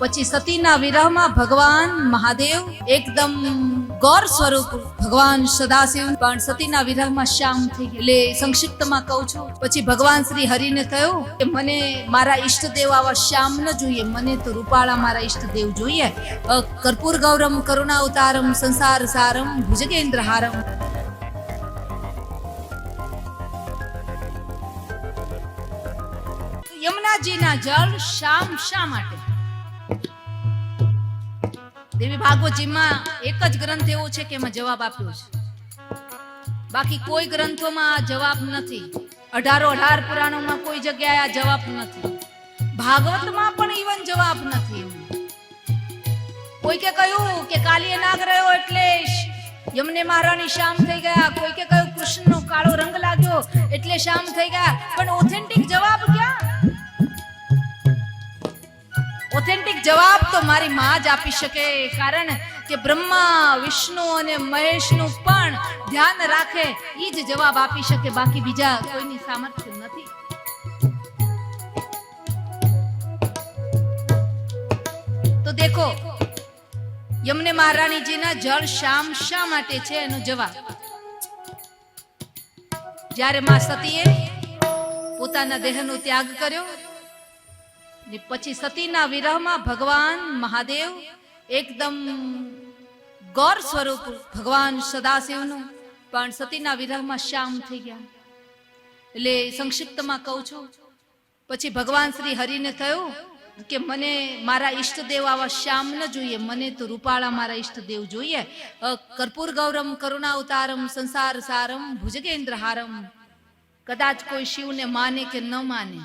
પછી સતીના વિરહમાં ભગવાન મહાદેવ એકદમ ગૌર સ્વરૂપ ભગવાન સદાશિવ. પણ સતીના વિરહમાં શ્યામ થઈ. એટલે સંક્ષિપ્તમાં કહું છું. પછી ભગવાન શ્રી હરિને કહ્યું કે મને મારા ઈષ્ટદેવ આવા શ્યામ ન જોઈએ. મને તો રૂપાળા મારા ઈષ્ટદેવ જોઈએ. કર્પૂર ગૌરમ કરુણા અવતારમ સંસાર સારમ ભુજગેન્દ્ર હારમ યમુનાજીના જળ શામ શા માટે? દેવી ભાગવતજીમાં એક જ ગ્રંથ એવો છે કે એમાં જવાબ આપ્યો છે. બાકી કોઈ ગ્રંથોમાં આ જવાબ નથી. અઢારો અઢાર પુરાણોમાં કોઈ જગ્યાએ આ જવાબ નથી. ભાગવતમાં પણ ઈવન જવાબ નથી. કોઈ કે કહ્યું કે કાલીએ નાગ રહ્યો એટલે યમને મહારાણી શામ થઈ ગયા. કોઈ કે કહ્યું કૃષ્ણનો કાળો રંગ લાગ્યો એટલે શામ થઈ ગયા. પણ ઓથેન્ટિક જવાબ ક્યાં? ઓથેન્ટિક જવાબ તો મારી માં જ આપી શકે. કારણ કે બ્રહ્મા, વિષ્ણુ અને મહેશનું પણ ધ્યાન રાખે એ જ જવાબ આપી શકે. બાકી બીજા કોઈની સામર્થ્ય નથી. તો દેખો, યમને મહારાણીજીના જળ શામ શા માટે છે એનો જવાબ? જ્યારે માં સતીએ પોતાના દેહનો ત્યાગ કર્યો ને પછી સતીના વિરહમાં ભગવાન મહાદેવ એકદમ ગૌર સ્વરૂપ ભગવાન સદાશિવનું. પણ સતીના વિરહમાં શ્યામ થઈ ગયા. એટલે સંક્ષિપ્તમાં કહું છું. પછી ભગવાન શ્રી હરિને થયું કે મને મારા ઈષ્ટદેવ આવા શ્યામ ન જોઈએ. મને તો રૂપાળા મારા ઈષ્ટદેવ જોઈએ. કર્પૂર ગૌરમ કરુણા અવતારમ સંસાર સારમ ભુજગેન્દ્ર હારમ કદાચ કોઈ શિવને માને કે ન માને.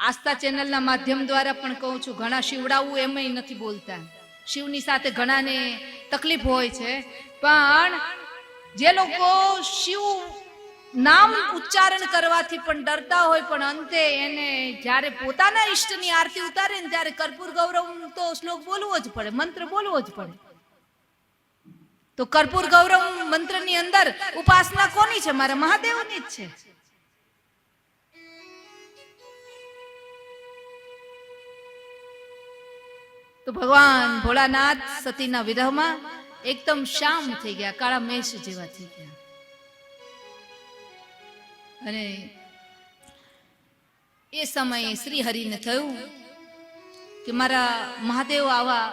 આસ્થા ચેનલના માધ્યમ દ્વારા પણ કહું છું, ઘણા શિવડાવું એમય નથી બોલતા. શિવની સાથે ઘણાને તકલીફ હોય છે. પણ જે લોકો શિવ નામ ઉચ્ચારણ કરવાથી પણ ડરતા હોય, પણ અંતે એને જ્યારે પોતાના ઈષ્ટની આરતી ઉતારે ને ત્યારે કર્પૂર ગૌરવ તો શ્લોક બોલવો જ પડે, મંત્ર બોલવો જ પડે. તો કર્પૂર ગૌરવ મંત્રની અંદર ઉપાસના કોની છે? મારા મહાદેવની જ છે. તો ભગવાન ભોળાનાથ સતીના વિરહમાં એકદમ શામ થઈ ગયા, કાળા મેષ જેવા થઈ ગયા. અને એ સમયે શ્રી હરિને થયું કે મારા મહાદેવ આવા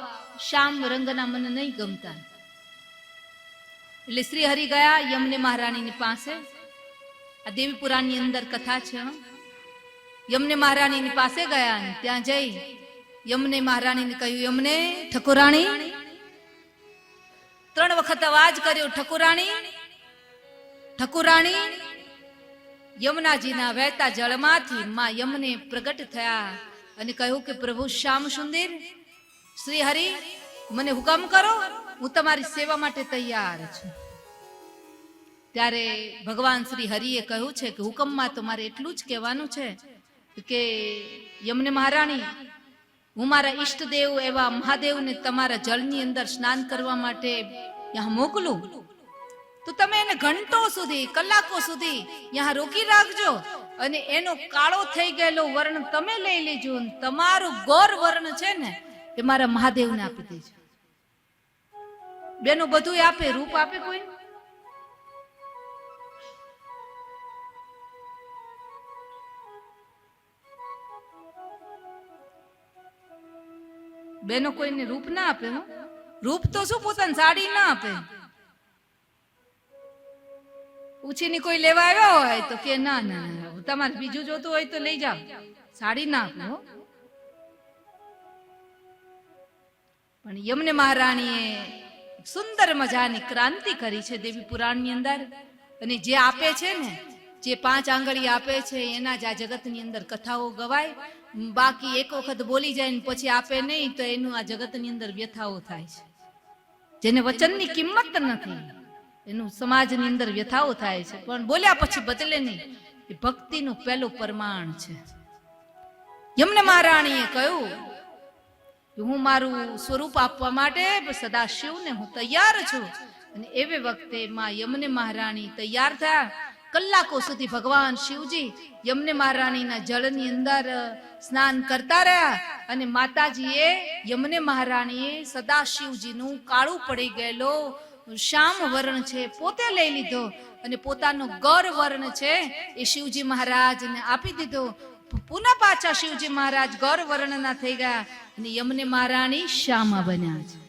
શામ રંગના મને નહીં ગમતા. એટલે શ્રી હરિ ગયા યમને મહારાણીની પાસે. આ દેવી પુરાણની અંદર કથા છે. યમને મહારાણીની પાસે ગયા ત્યાં જઈ યમને મહારાણીને કહ્યું, યમને, ઠકુરાણી. ત્રણ વખત અવાજ કર્યો, ઠકુરાણી ઠકુરાણી. યમુનાજીના વહેતા જળમાંથી માં યમને પ્રગટ થયા અને કહ્યું કે, પ્રભુ શ્યામ સુંદર, શ્રી હરિ, મને હુકમ કરો, હું તમારી સેવા માટે તૈયાર છું. ત્યારે ભગવાન શ્રી હરિએ કહ્યું છે કે, હુકમમાં તો મારે એટલું જ કહેવાનું છે કે, યમને મહારાણી હું મારા ઈષ્ટદેવ એવા મહાદેવને તમારા જળની અંદર સ્નાન કરવા માટે ત્યાં મોકલું. તો તમે એને ઘંટો સુધી, કલાકો સુધી ત્યાં રોકી રાખજો અને એનો કાળો થઈ ગયેલો વર્ણ તમે લઈ લેજો તમારું ગોર વર્ણ છે ને, એ મારા મહાદેવને આપી દેજો. બેનો બધું આપે, રૂપ આપે કોઈ? બેનો કોઈને રૂપ ના આપે હો. રૂપ તો શું પોતાની સાડી ના આપે? ઉછીની કોઈ લેવા આવ્યો હોય તો કે ના ના ના તમારે બીજું જોતું હોય તો લઈ જાઓ. સાડી ના આપો પણ યમને મહારાણીએ સુંદર મજાની ક્રાંતિ કરી છે દેવી પુરાણની અંદર. અને જે આપે છે ને જે પાંચ આંગળી આપે છે એના જ આ જગતની અંદર કથાઓ ગવાય. બાકી એક વખત બોલી જાય ને પછી આપે નહીં, તો એનું આ જગતની અંદર વ્યથાઓ થાય છે. જેને વચનની કિંમત નથી, એનું સમાજની અંદર વ્યથાઓ થાય છે. પણ બોલ્યા પછી બદલે નહીં. એ ભક્તિનું પહેલું પ્રમાણ છે. યમને મહારાણીએ કહ્યું હું મારું સ્વરૂપ આપવા માટે સદાશિવને હું તૈયાર છું. અને એવે વખતે માં યમને મહારાણી તૈયાર થયા. કલાકો સુધી ભગવાન શિવજી યમને મહારાણીના જળની અંદર સ્નાન કરતા રહ્યા અને માતાજીએ, યમને મહારાણીએ સદા શિવજીનું કાળું પડી ગયેલો, શ્યામ વર્ણ છે, પોતે લઈ લીધો અને પોતાનો ગર વર્ણ છે એ શિવજી મહારાજને આપી દીધો. પુનઃ પાછા શિવજી મહારાજ ગૌર વર્ણના થઈ ગયા અને યમને મહારાણી શ્યામા બન્યા છે.